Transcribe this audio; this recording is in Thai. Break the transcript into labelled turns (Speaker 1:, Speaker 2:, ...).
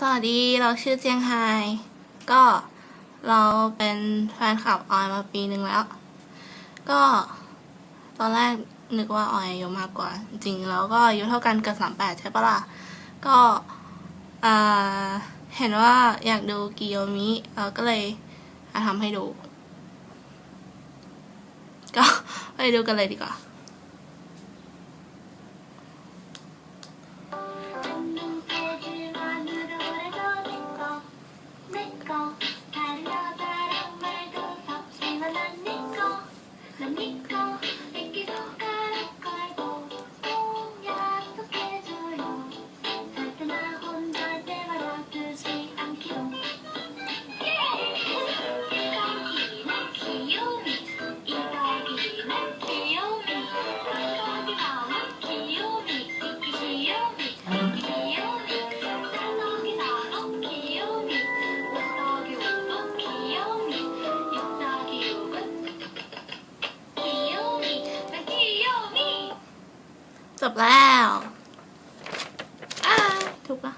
Speaker 1: สวัสดี เราชื่อเจียงไฮ ก็เราเป็นแฟนคลับออยมาปีหนึ่งแล้ว ก็ตอนแรกนึกว่าออยอายุมากกว่า จริงแล้วก็อายุเท่ากันเกับสามแปดใช่ปะล่ะ ก็อ่าเห็นว่าอยากดูกิโยมิเราก็เลยทำให้ดู ก็ไปดูกันเลยดีกว่า จบแล้วอ้าถูกปะ